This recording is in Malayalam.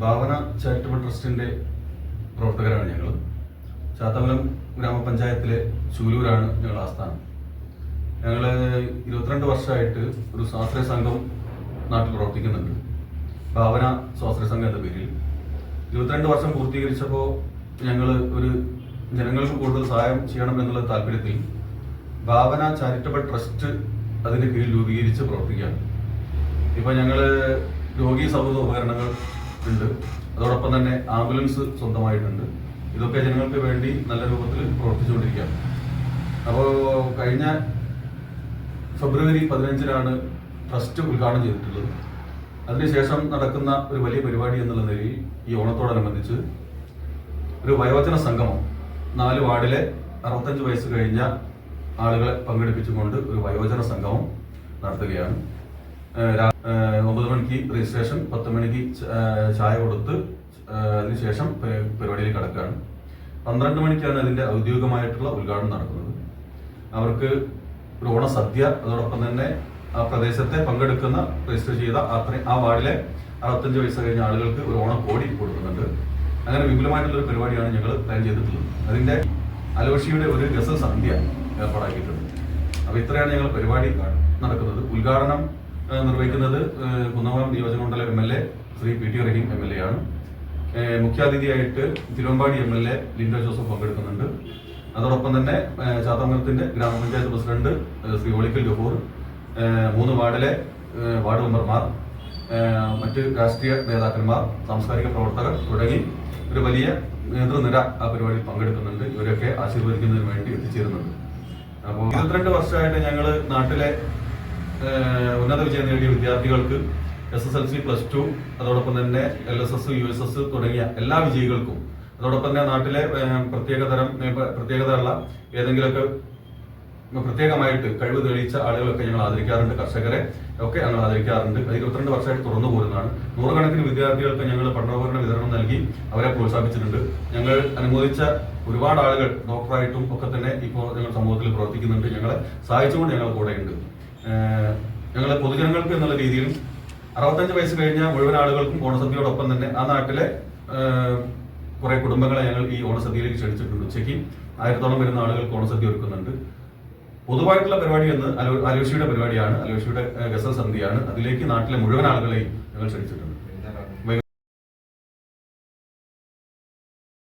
ട്രസ്റ്റിന്റെ പ്രവർത്തകരാണ് ഞങ്ങൾ ചാത്തമലം ഗ്രാമപഞ്ചായത്തിലെ ചൂലൂരാണ് ഞങ്ങളുടെ ആസ്ഥാനം ഞങ്ങൾ ഇരുപത്തിരണ്ട് വർഷമായിട്ട് ഒരു സ്വാശ്രയ സംഘം നാട്ടിൽ പ്രവർത്തിക്കുന്നുണ്ട്. ഭാവന സ്വാശ്രയ സംഘം എന്ന പേരിൽ. ഇരുപത്തിരണ്ട് വർഷം പൂർത്തീകരിച്ചപ്പോൾ ഞങ്ങൾ ഒരു ജനങ്ങൾക്ക് കൂടുതൽ സഹായം ചെയ്യണം എന്നുള്ള താല്പര്യത്തിൽ ഭാവന ചാരിറ്റബിൾ ട്രസ്റ്റ് അതിന്റെ കീഴിൽ രൂപീകരിച്ച് പ്രവർത്തിക്കുകയാണ്. ഇപ്പൊ ഞങ്ങൾ രോഗീ സൗഹൃദ ഉപകരണങ്ങൾ ഉണ്ട്. അതോടൊപ്പം തന്നെ ആംബുലൻസ് സ്വന്തമായിട്ടുണ്ട്. ഇതൊക്കെ ജനങ്ങൾക്ക് വേണ്ടി നല്ല രൂപത്തിൽ പ്രവർത്തിച്ചുകൊണ്ടിരിക്കുകയാണ്. അപ്പോൾ കഴിഞ്ഞ ഫെബ്രുവരി പതിനഞ്ചിനാണ് ട്രസ്റ്റ് ഉദ്ഘാടനം ചെയ്തിട്ടുള്ളത്. അതിനുശേഷം നടക്കുന്ന ഒരു വലിയ പരിപാടി എന്നുള്ള നിലയിൽ ഈ ഓണത്തോടനുബന്ധിച്ച് ഒരു വയോജന സംഗമം നാല് വാർഡിലെ അറുപത്തഞ്ച് വയസ്സ് കഴിഞ്ഞ ആളുകളെ പങ്കെടുപ്പിച്ചുകൊണ്ട് ഒരു വയോജന സംഗമം നടത്തുകയാണ്. ഒമ്പത് മണിക്ക് രജിസ്ട്രേഷൻ പത്ത് മണിക്ക് ചായ കൊടുത്ത് അതിനുശേഷം പരിപാടിയിൽ കടക്കുകയാണ്. പന്ത്രണ്ട് മണിക്കാണ് അതിന്റെ ഔദ്യോഗികമായിട്ടുള്ള ഉദ്ഘാടനം നടക്കുന്നത്. അവർക്ക് ഒരു ഓണസദ്യ അതോടൊപ്പം തന്നെ ആ പ്രദേശത്തെ പങ്കെടുക്കുന്ന രജിസ്റ്റർ ചെയ്ത അത്രയും ആ വാർഡിലെ അറുപത്തഞ്ച് വയസ്സ് കഴിഞ്ഞ ആളുകൾക്ക് ഒരു ഓണം ഓണക്കോടി കൊടുക്കുന്നുണ്ട്. അങ്ങനെ വിപുലമായിട്ടുള്ള ഒരു പരിപാടിയാണ് ഞങ്ങൾ പ്ലാൻ ചെയ്തിട്ടുള്ളത്. അതിന്റെ അലോഷിയുടെ ഒരു ഗസൽ സന്ധ്യ ഏർപ്പാടാക്കിയിട്ടുണ്ട്. അപ്പൊ ഇത്രയാണ് ഞങ്ങൾ പരിപാടി നടക്കുന്നത്. ഉദ്ഘാടനം നിർവഹിക്കുന്നത് കുന്നമംഗലം നിയോജകമണ്ഡലം M L A Shri P T Rahim M L A ആണ്. മുഖ്യാതിഥിയായിട്ട് Thiruvambadi M L A Linto Joseph പങ്കെടുക്കുന്നുണ്ട്. അതോടൊപ്പം തന്നെ ചാത്തമംഗലത്തിന്റെ ഗ്രാമപഞ്ചായത്ത് പ്രസിഡന്റ് ശ്രീ ഒളിക്കൽ ജഹൂർ മൂന്ന് വാർഡിലെ വാർഡ് മെമ്പർമാർ മറ്റ് രാഷ്ട്രീയ നേതാക്കന്മാർ സാംസ്കാരിക പ്രവർത്തകർ തുടങ്ങി ഒരു വലിയ നേതൃനിര ആ പരിപാടിയിൽ പങ്കെടുക്കുന്നുണ്ട്. ഇവരൊക്കെ ആശീർവദിക്കുന്നതിന് വേണ്ടി എത്തിച്ചേരുന്നുണ്ട്. അപ്പോൾ ഇരുപത്തിരണ്ട് വർഷമായിട്ട് ഞങ്ങൾ നാട്ടിലെ ഉന്നത വിജയം നേടിയ വിദ്യാർത്ഥികൾക്ക് S S L C plus two അതോടൊപ്പം തന്നെ L S S U S S തുടങ്ങിയ എല്ലാ വിജയികൾക്കും അതോടൊപ്പം തന്നെ നാട്ടിലെ പ്രത്യേകതരം പ്രത്യേകതയുള്ള ഏതെങ്കിലുമൊക്കെ പ്രത്യേകമായിട്ട് കഴിവ് തെളിയിച്ച ആളുകളൊക്കെ ഞങ്ങൾ ആദരിക്കാറുണ്ട് കർഷകരെ ഒക്കെ ഞങ്ങൾ ആദരിക്കാറുണ്ട്. ഇരുപത്തിരണ്ട് വർഷമായിട്ട് തുറന്നു പോരുന്നതാണ്. നൂറുകണക്കിന് വിദ്യാർത്ഥികൾക്ക് ഞങ്ങൾ പഠനോപകരണ വിതരണം നൽകി അവരെ പ്രോത്സാഹിപ്പിച്ചിട്ടുണ്ട്. ഞങ്ങൾ അനുമോദിച്ച ഒരുപാട് ആളുകൾ ഡോക്ടറായിട്ടും ഒക്കെ തന്നെ ഇപ്പോൾ ഞങ്ങൾ സമൂഹത്തിൽ പ്രവർത്തിക്കുന്നുണ്ട്. ഞങ്ങളെ സഹായിച്ചുകൊണ്ട് ഞങ്ങൾ കൂടെയുണ്ട്. ഞങ്ങൾ പൊതുജനങ്ങൾക്ക് എന്നുള്ള രീതിയിൽ അറുപത്തഞ്ച് വയസ്സ് കഴിഞ്ഞ മുഴുവൻ ആളുകൾക്കും ഓണസദ്യയോടൊപ്പം തന്നെ ആ നാട്ടിലെ കുറെ കുടുംബങ്ങളെ ഞങ്ങൾ ഈ ഓണസദ്യയിലേക്ക് ക്ഷണിച്ചിട്ടുണ്ട് ഉച്ചയ്ക്ക്. ആയിരത്തോളം വരുന്ന ആളുകൾക്ക് ഓണസദ്യ ഒരുക്കുന്നുണ്ട്. പൊതുവായിട്ടുള്ള പരിപാടി എന്ന് അലോ- അലോഷിയുടെ പരിപാടിയാണ്. അലോഷിയുടെ ഗസൽ സന്ധിയാണ് അതിലേക്ക് നാട്ടിലെ മുഴുവൻ ആളുകളെയും ഞങ്ങൾ ക്ഷണിച്ചിട്ടുണ്ട്.